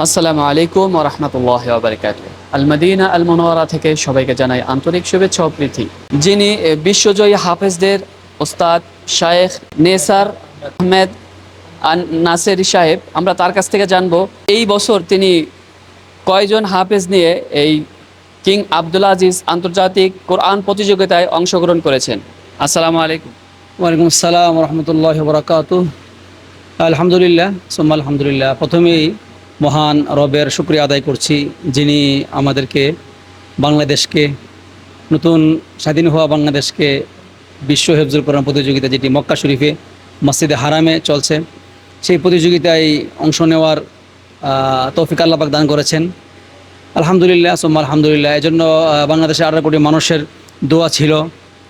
আসসালামু আলাইকুম রহমতুল্লাহ বারকাত আল আল মনোয়ারা থেকে সবাইকে জানাই আন্তরিক শুভেচ্ছা প্রীতি। যিনি বিশ্বজয়ী হাফেজদের ওস্তাদ শায়েখ নেসার আহমেদ নাসেরি সাহেব, আমরা তার কাছ থেকে জানব, এই বছর তিনি কয়জন হাফেজ নিয়ে এই কিং আব্দুল আজিজ আন্তর্জাতিক কোরআন প্রতিযোগিতায় অংশগ্রহণ করেছেন। আসসালামু আলাইকুম। ওয়ালাইকুম আসসালাম রহমতুল্লাহ বরাকাত আলহামদুলিল্লাহ, সোম্মা আলহামদুলিল্লাহ। প্রথমেই মহান রবের শুক্রিয়া আদায় করছি, যিনি আমাদেরকে বাংলাদেশকে, নতুন স্বাধীন হওয়া বাংলাদেশকে বিশ্ব হেফজুল কোরআন প্রতিযোগিতা যেটি মক্কা শরীফে মসজিদে হারামে চলছে, সেই প্রতিযোগিতায় অংশ নেওয়ার তৌফিক আল্লাপাক দান করেছেন। আলহামদুলিল্লাহ, সোম্মা আলহামদুলিল্লাহ। এই জন্য বাংলাদেশের আঠারো কোটি মানুষের দোয়া ছিল,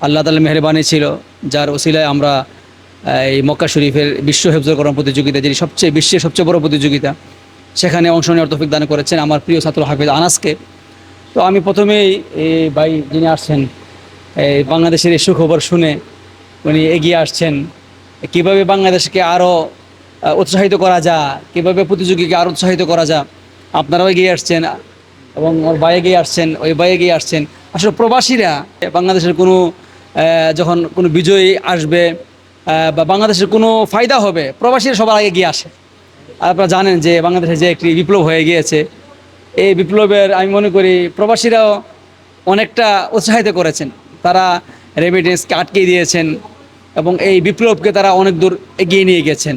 আল্লাহ তালা মেহরবানি ছিল, যার ওসিলায় আমরা এই মক্কা শরীফের বিশ্ব হেফজুল কোরআন প্রতিযোগিতা, যেটি সবচেয়ে বিশ্বের সবচেয়ে বড় প্রতিযোগিতা সেখানে অংশ নেওয়ার তৌফিক দান করেছেন আমার প্রিয় ছাত্র হাফিজ আনাসকে। তো আমি প্রথমেই এই ভাই যিনি আসছেন এই বাংলাদেশের এই সুখবর শুনে উনি এগিয়ে আসছেন। কীভাবে বাংলাদেশকে আরও উৎসাহিত করা যায়, কীভাবে প্রতিযোগীকে আরও উৎসাহিত করা যায়, আপনারাও এগিয়ে আসছেন এবং ওর ভাই এগিয়ে আসছেন, ওই ভাই এগিয়ে আসছেন। আসলে প্রবাসীরা, বাংলাদেশের কোনো যখন কোনো বিজয়ী আসবে বা বাংলাদেশের কোনো ফায়দা হবে, প্রবাসীরা সবার আগে এগিয়ে আসে। আপনারা জানেন যে বাংলাদেশে যে একটি বিপ্লব হয়ে গিয়েছে, এই বিপ্লবের আমি মনে করি প্রবাসীরাও অনেকটা উৎসাহিত করেছেন। তারা রেমিটেন্সকে আটকে দিয়েছেন এবং এই বিপ্লবকে তারা অনেক দূর এগিয়ে নিয়ে গেছেন।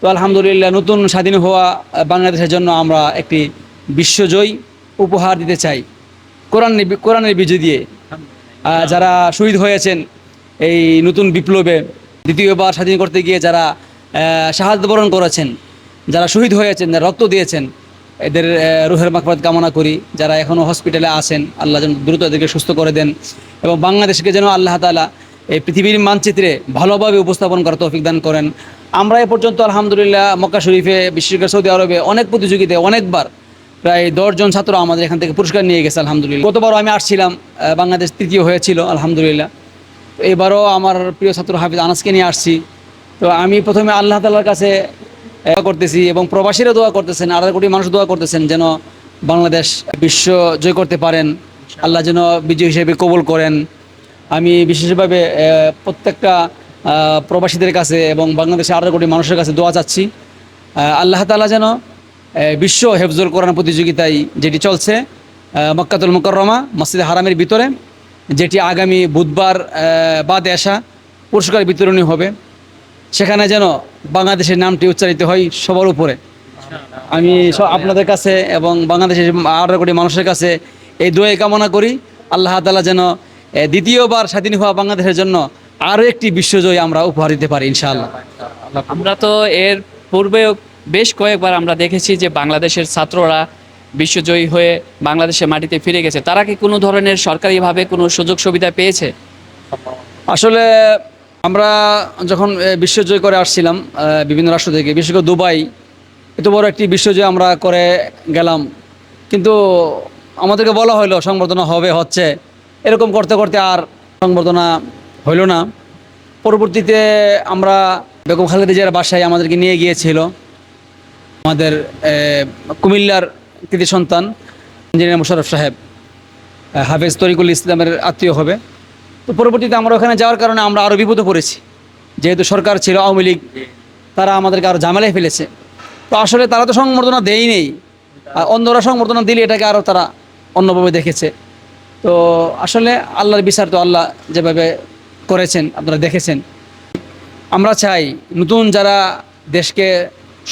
তো আলহামদুলিল্লাহ নতুন স্বাধীন হওয়া বাংলাদেশের জন্য আমরা একটি বিশ্বজয়ী উপহার দিতে চাই। কোরআন কোরআনের বিজয় দিয়ে। যারা শহীদ হয়েছেন এই নতুন বিপ্লবে দ্বিতীয়বার স্বাধীন করতে গিয়ে যারা সাহায্য বরণ করেছেন যারা শহীদ হয়েছেন, যারা রক্ত দিয়েছেন, এদের রুহের মাকফাত কামনা করি। যারা এখনও হসপিটালে আছেন, আল্লাহ যেন দ্রুত এদেরকে সুস্থ করে দেন এবং বাংলাদেশকে যেন আল্লাহ তালা এই পৃথিবীর মানচিত্রে ভালোভাবে উপস্থাপন করার তৌফিক দান করেন। আমরা এ পর্যন্ত, আলহামদুলিল্লাহ, মক্কা শরীফে বিশেষ করে সৌদি আরবে অনেক প্রতিযোগিতায় অনেকবার প্রায় দশজন ছাত্র আমাদের এখান থেকে পুরস্কার নিয়ে গেছে, আলহামদুলিল্লাহ। গতবারও আমি আসছিলাম বাংলাদেশ তৃতীয় হয়েছিল, আলহামদুলিল্লাহ। এবারও আমার প্রিয় ছাত্র হাফিজ আনাসকে নিয়ে আসছি। তো আমি প্রথমে আল্লাহ তালার কাছে করতেছি এবং প্রবাসীরা দোয়া করতেছেন, আড়াই কোটি মানুষ দোয়া করতেছেন যেন বাংলাদেশ বিশ্ব জয় করতে পারেন। আল্লাহ যেন বিজয় হিসেবে কবুল করেন। আমি বিশেষভাবে প্রত্যেকটা প্রবাসীদের কাছে এবং বাংলাদেশের আড়াই কোটি মানুষের কাছে দোয়া চাচ্ছি। আল্লাহ তালা যেন বিশ্ব হেফজুল কোরআন প্রতিযোগিতায় যেটি চলছে মক্কাতুল মুকররমা, মসজিদে হারামের ভিতরে, যেটি আগামী বুধবার বাদে আসা পুরস্কার বিতরণী হবে। সেখানে যেন বাংলাদেশের নামটি উচ্চারিত হয় সবার উপরে। আমি আপনাদের কাছে এবং বাংলাদেশের আঠারো কোটি মানুষের কাছে এই দোয়ে কামনা করি। আল্লাহ তালা যেন দ্বিতীয়বার স্বাধীন হওয়া বাংলাদেশের জন্য আরও একটি বিশ্বজয় আমরা উপহার দিতে পারি ইনশাআল্লাহ। আমরা তো এর পূর্বেও বেশ কয়েকবার আমরা দেখেছি যে বাংলাদেশের ছাত্ররা বিশ্বজয়ী হয়ে বাংলাদেশের মাটিতে ফিরে গেছে। তারা কি কোনো ধরনের সরকারিভাবে কোনো সুযোগ সুবিধা পেয়েছে? আসলে আমরা যখন বিশ্বজয় করে আসছিলাম বিভিন্ন রাষ্ট্র থেকে, বিশেষ করে দুবাই, এত বড় একটি বিশ্বজয় আমরা করে গেলাম। কিন্তু আমাদেরকে বলা হলো সংবর্ধনা হবে, হচ্ছে। এরকম করতে করতে আর সংবর্ধনা হইল না। পরবর্তীতে আমরা বেগম খালেদা জিয়ার বাসায় আমাদেরকে নিয়ে গিয়েছিল। আমাদের কুমিল্লার কৃতি সন্তান, ইঞ্জিনিয়ার মোশারফ সাহেব। হাফেজ তরিকুল ইসলামের আত্মীয় হবে। তো পরবর্তীতে আমরা ওখানে যাওয়ার কারণে আমরা আরও বিপদে পড়েছি। যেহেতু সরকার ছিল, আওয়ামী লীগ, তারা আমাদেরকে আরও ঝামেলায় ফেলেছে। তো আসলে তারা তো সংবর্ধনা দেয় নেই অন্যরা সংবর্ধনা দিলে এটাকে আরও তারা অন্যভাবে দেখেছে। তো আসলে আল্লাহর বিচার তো আল্লাহ যেভাবে করেছেন, আপনারা দেখেছেন। আমরা চাই নতুন যারা দেশকে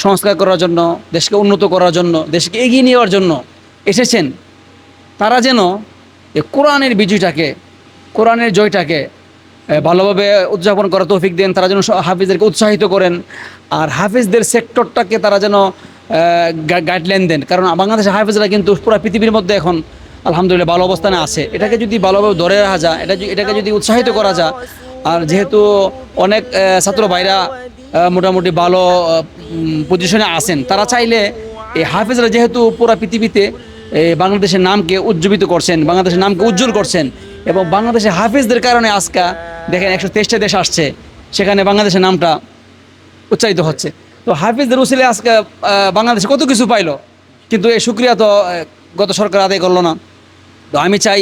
সংস্কার করার জন্য, দেশকে উন্নত করার জন্য, দেশকে এগিয়ে নেওয়ার জন্য এসেছেন, তারা যেন এই কোরআনের বিজয়টাকে কোরআনের জয়টাকে ভালোভাবে উদযাপন করা তৌফিক দেন, তারা যেন হাফিজদেরকে উৎসাহিত করেন। আর হাফিজদের সেক্টরটাকে তারা যেন গাইডলাইন দেন। কারণ বাংলাদেশের হাফিজরা কিন্তু পুরো পৃথিবীর মধ্যে এখন আলহামদুলিল্লাহ ভালো অবস্থানে আছে। এটাকে যদি ভালোভাবে ধরে রাখা যায়, এটা এটাকে যদি উৎসাহিত করা যায়, আর যেহেতু অনেক ছাত্র ভাইরা মোটামুটি ভালো পজিশনে আছেন, তারা চাইলে এই হাফিজরা যেহেতু পুরো পৃথিবীতে বাংলাদেশের নামকে উজ্জীবিত করছেন, বাংলাদেশের নামকে উজ্জ্বল করছেন এবং বাংলাদেশে হাফিজদের কারণে আজকা দেখেন একশো তেইশটা দেশ আসছে, সেখানে বাংলাদেশের নামটা উচ্চারিত হচ্ছে। তো হাফিজদের উসিলে আজকে বাংলাদেশে কত কিছু পাইলো, কিন্তু এই সুক্রিয়া তো গত সরকার আদায় করল না। তো আমি চাই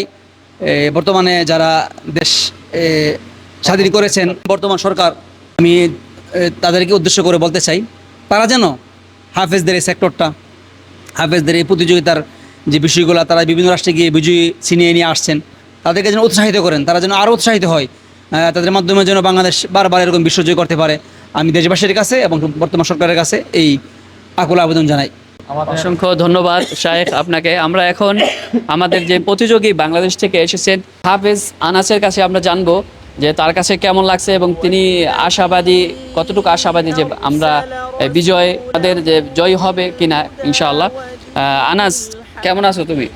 বর্তমানে যারা দেশ স্বাধীন করেছেন, বর্তমান সরকার, আমি তাদেরকে উদ্দেশ্য করে বলতে চাই, তারা যেন হাফেজদের এই সেক্টরটা, হাফেজদের এই প্রতিযোগিতার যে বিষয়গুলো, তারা বিভিন্ন রাষ্ট্রে গিয়ে বিজয়ী ছিনিয়ে নিয়ে আসছেন। তাদেরকে যেন উৎসাহিত করেন তারা যেন আরও উৎসাহিত হয়। তাদের মাধ্যমে যেন বাংলাদেশ বারবার এরকম বিশ্বজয় করতে পারে। আমি দেশবাসীর কাছে এবং বর্তমান সরকারের কাছে এই আকুল আবেদন জানাই। অসংখ্য ধন্যবাদ শায়েখ আপনাকে। আমরা এখন আমাদের যে প্রতিযোগী বাংলাদেশ থেকে এসেছেন হাফেজ আনাসের কাছে আমরা জানব যে তার কাছে কেমন লাগছে এবং তিনি আশাবাদী কতটুকু আশাবাদী যে আমরা বিজয় তাদের যে জয় হবে কিনা ইনশাআল্লাহ। আহ, আনাস কেমন আছো তুমি?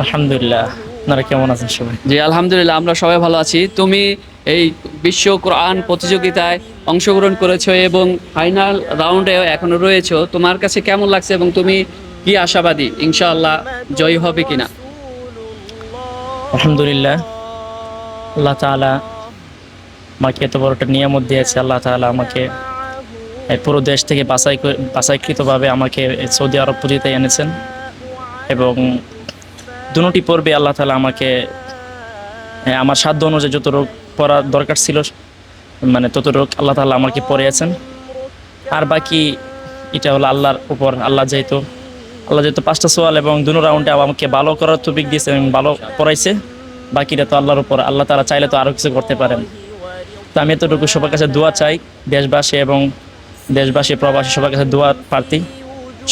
আলহামদুলিল্লাহ। আপনারা কেমন আছেন সবাই? জি আলহামদুলিল্লাহ আমরা সবাই ভালো আছি। তুমি এই বিশ্ব কোরআন প্রতিযোগিতায় অংশগ্রহণ করেছ এবং ফাইনাল রাউন্ডে এখনও রয়েছো। তোমার কাছে কেমন লাগছে এবং তুমি কি আশাবাদী? ইনশাআল্লাহ জয়ী হবে কিনা? আলহামদুলিল্লাহ। আল্লাহ তাআলা আমাকে এত বড় একটা নিয়ামত দিয়েছে। আল্লাহ তাআলা আমাকে এই পুরো দেশ থেকে বাছাই করে- বাছাইকৃতভাবে আমাকে সৌদি আরব পুজিতে এনেছেন এবং দুটি পর্বে আল্লাহ তাআলা আমাকে আমার সাধ্য অনুযায়ী যত রোগ পড়ার দরকার ছিল মানে তত রোগ আল্লাহ তাআলা আমাকে পড়িয়েছেন। আর বাকি এটা হলো আল্লাহর উপর, আল্লাহ যেহেতু আল্লাহ যেহেতু পাঁচটা সোয়াল এবং দুনো রাউন্ডে আমাকে ভালো করার তৌফিক দিয়েছে এবং ভালো পড়াইছে, বাকিটা তো আল্লাহর উপর, আল্লাহ তারা চাইলে তো আরও কিছু করতে পারেন। তো আমি এতটুকু সবার কাছে দোয়া চাই, দেশবাসী এবং দেশবাসী, প্রবাসী সবার কাছে দোয়া প্রার্থী।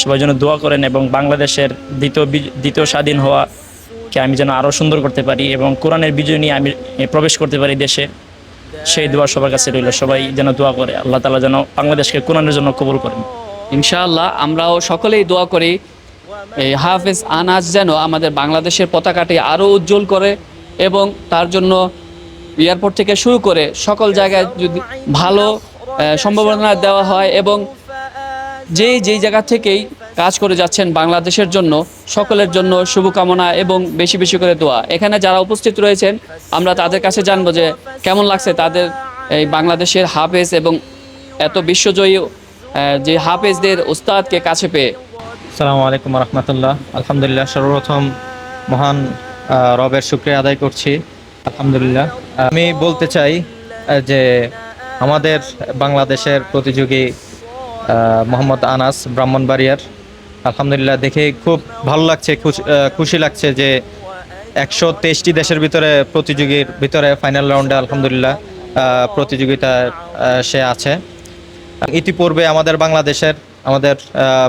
সবাই জন্য দোয়া করেন এবং বাংলাদেশের দ্বিতীয় দ্বিতীয় স্বাধীন হওয়াকে আমি যেন আরও সুন্দর করতে পারি এবং কোরআনের বিজয় নিয়ে আমি প্রবেশ করতে পারি দেশে, সেই দোয়া সবার কাছে রইল। সবাই যেন দোয়া করে, আল্লাহ তালা যেন বাংলাদেশকে কোরআনের জন্য কবুল করেন। ইনশাআল্লাহ আমরাও সকলেই দোয়া করি, এই হাফেজ আনাজ যেন আমাদের বাংলাদেশের পতাকাটি আরও উজ্জ্বল করে এবং তার জন্য এয়ারপোর্ট থেকে শুরু করে সকল জায়গায় যদি ভালো সম্ভাবনা দেওয়া হয় এবং যেই যেই জায়গা থেকেই কাজ করে যাচ্ছেন বাংলাদেশের জন্য, সকলের জন্য শুভকামনা এবং বেশি বেশি করে দোয়া। এখানে যারা উপস্থিত রয়েছেন, আমরা তাদের কাছে জানব যে কেমন লাগছে তাদের এই বাংলাদেশের হাফেজ এবং এত বিশ্বজয়ী যে হাফেজদের উস্তাদকে কাছে পেয়ে। আসসালামু আলাইকুম রহমতুল্লাহ। আলহামদুলিল্লাহ সর্বপ্রথম মহান রবের শুক্রিয়া আদায় করছি। আলহামদুলিল্লাহ। আমি বলতে চাই যে আমাদের বাংলাদেশের প্রতিযোগী মোহাম্মদ আনাস ব্রাহ্মণবাড়িয়ার আলহামদুলিল্লাহ দেখে খুব ভালো লাগছে খুশ- লাগছে যে একশো তেইশটি দেশের ভিতরে প্রতিযোগীর ভিতরে ফাইনাল রাউন্ডে আলহামদুলিল্লাহ আহ, প্রতিযোগিতায় সে আছে। ইতিপূর্বে আমাদের বাংলাদেশের আমাদের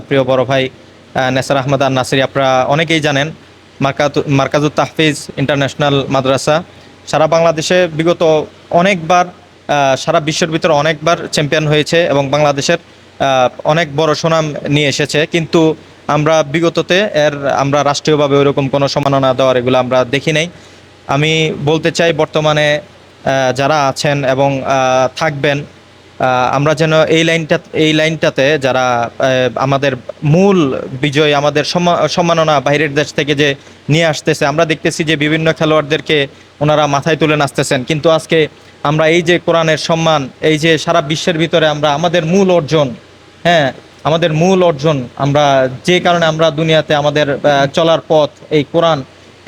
প্রিয় বড় ভাই নেসার আহমদ আর নাসির আপনারা অনেকেই জানেন মার্কাতু মার্কাজুত তাহফিজ ইন্টারন্যাশনাল মাদ্রাসা। সারা বাংলাদেশে বিগত অনেকবার সারা বিশ্বের ভিতরে অনেকবার চ্যাম্পিয়ন হয়েছে এবং বাংলাদেশের অনেক বড় সুনাম নিয়ে এসেছে। কিন্তু আমরা বিগততে এর আমরা রাষ্ট্রীয়ভাবে ওইরকম কোনো সম্মাননা দেওয়ার এগুলো আমরা দেখি নাই। আমি বলতে চাই বর্তমানে যারা আছেন এবং থাকবেন আমরা যেন এই লাইনটা, এই লাইনটাতে যারা আমাদের মূল বিজয়, আমাদের সম্মা- সম্মাননা বাইরের দেশ থেকে যে নিয়ে আসতেছে, আমরা দেখতেছি যে বিভিন্ন খেলোয়াড়দেরকে ওনারা মাথায় তুলে নাচতেছেন। কিন্তু আজকে আমরা এই যে কোরআনের সম্মান, এই যে সারা বিশ্বের ভিতরে আমরা, আমাদের মূল অর্জন হ্যাঁ আমাদের মূল অর্জন আমরা যে কারণে আমরা দুনিয়াতে আমাদের চলার পথ, এই কোরআন,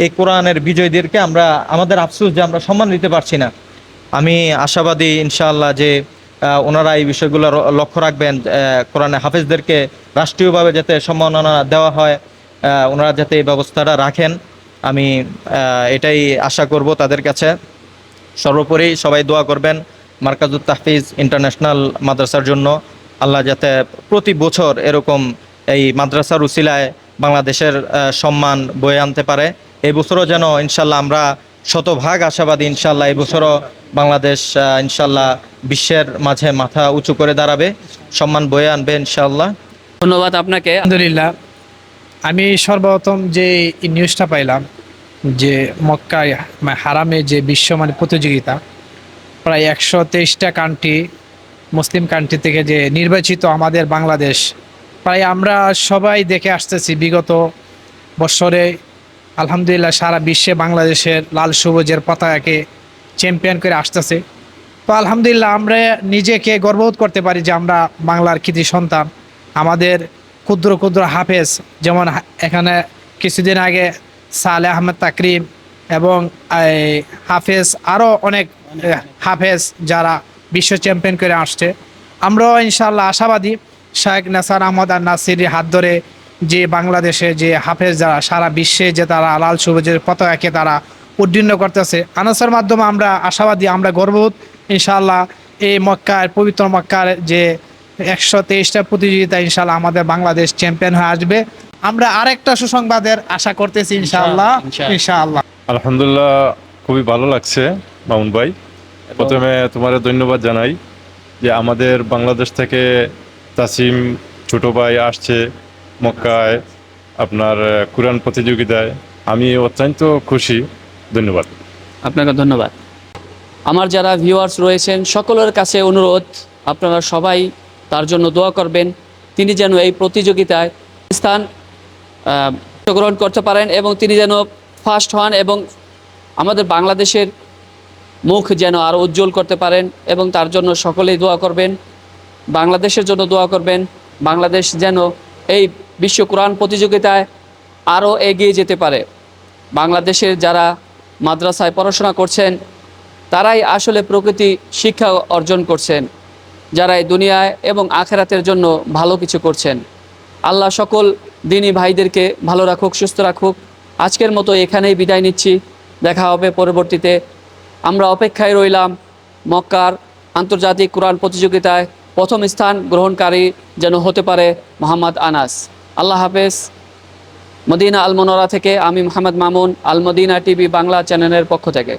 এই কোরআনের বিজয়ীদেরকে আমরা, আমাদের আফসোস যে আমরা সম্মান দিতে পারছি না। আমি আশাবাদী ইনশাআল্লাহ যে ওনারা এই বিষয়গুলো লক্ষ্য রাখবেন কোরআনে হাফেজদেরকে রাষ্ট্রীয়ভাবে যাতে সম্মাননা দেওয়া হয় ওনারা যাতে এই ব্যবস্থাটা রাখেন। আমি এটাই আশা করব তাদের কাছে। সর্বোপরি সবাই দোয়া করবেন মার্কাজুত তাহফিজ ইন্টারন্যাশনাল মাদ্রাসার জন্য। আল্লাহ যাতে প্রতি বছর এরকম এই মাদ্রাসার উসিলায় বাংলাদেশের সম্মান বয়ে আনতে পারে। এই বছরও যেন ইনশাল্লাহ আমরা শতভাগ আশাবাদী ইনশাল্লাহ এই বছরও বাংলাদেশ ইনশাল্লাহ বিশ্বের মাঝে মাথা উঁচু করে দাঁড়াবে সম্মান বয়ে আনবে ইনশাল্লাহ। ধন্যবাদ আপনাকে। আলহামদুলিল্লাহ আমি সর্বপ্রথম যে নিউজটা পাইলাম যে মক্কায় হারামে যে বিশ্ব মানে প্রতিযোগিতা প্রায় একশো তেইশটা কান্ট্রি মুসলিম কান্ট্রি থেকে যে নির্বাচিত আমাদের বাংলাদেশ, প্রায় আমরা সবাই দেখে আসতেছি বিগত বছরে আলহামদুলিল্লাহ সারা বিশ্বে বাংলাদেশের লাল সবুজের পতাকাকে চ্যাম্পিয়ন করে আসতেছে। তো আলহামদুলিল্লাহ আমরা নিজেকে গর্ববোধ করতে পারি যে আমরা বাংলার কৃতি সন্তান, আমাদের ক্ষুদ্র ক্ষুদ্র হাফেজ, যেমন এখানে কিছুদিন আগে সালে আহমেদ তাকরিম এবং হাফেজ আরও অনেক হাফেজ যারা বিশ্ব চ্যাম্পিয়ন করে আসছে। আমরাও ইনশাল্লাহ আশাবাদী। শাহেখ নাসার আহমদ আর নাসির হাত ধরে যে বাংলাদেশে যে হাফেজ যারা সারা বিশ্বে যে তারা লাল সবুজের পতাকাকে তারা উদ্দীর্ণ করতেছে। আনাসার মাধ্যমে আমরা আশাবাদী আমরা গর্ববোধ। ইনশাল্লাহ এই মক্কার পবিত্র মক্কার যে একশো তেইশটা প্রতিযোগিতা ইনশাল্লাহ আমাদের বাংলাদেশ চ্যাম্পিয়ন হয়ে আসবে। আমরা আরেকটা সুসংবাদের আশা করতেছি ইনশাআল্লাহ। ইনশাআল্লাহ। আলহামদুলিল্লাহ খুবই ভালো লাগছে মামুন ভাই। প্রথমে তোমার ধন্যবাদ জানাই যে আমাদের বাংলাদেশ থেকে তাসিম ছোট ভাই আসছে মক্কায় আপনার কোরআন প্রতিযোগিতায়। আমি অত্যন্ত খুশি। ধন্যবাদ। আপনাকে ধন্যবাদ। আমার যারা ভিউয়ার্স রয়েছেন সকলের কাছে অনুরোধ আপনারা সবাই তার জন্য দোয়া করবেন তিনি যেন এই প্রতিযোগিতায় স্থান আহ, অংশগ্রহণ করতে পারেন এবং তিনি যেন ফার্স্ট হন এবং আমাদের বাংলাদেশের মুখ যেন আরও উজ্জ্বল করতে পারেন এবং তার জন্য সকলেই দোয়া করবেন, বাংলাদেশের জন্য দোয়া করবেন, বাংলাদেশ যেন এই বিশ্ব কোরআন প্রতিযোগিতায় আরও এগিয়ে যেতে পারে। বাংলাদেশের যারা মাদ্রাসায় পড়াশোনা করছেন, তারাই আসলে প্রকৃতি শিক্ষা অর্জন করছেন, যারা এই দুনিয়ায় এবং আখেরাতের জন্য ভালো কিছু করছেন। আল্লাহ সকল দিনী ভাইদেরকে ভালো রাখুক, সুস্থ রাখুক। আজকের মতো এখানেই বিদায় নিচ্ছি। দেখা হবে পরবর্তীতে। আমরা অপেক্ষায় রইলাম মক্কার আন্তর্জাতিক কোরআন প্রতিযোগিতায় প্রথম স্থান গ্রহণকারী যেন হতে পারে মোহাম্মদ আনাস। আল্লাহ হাফেজ। মদিনা আলমনোরা থেকে আমি মোহাম্মদ মামুন, আলমদিনা টিভি বাংলা চ্যানেলের পক্ষ থেকে।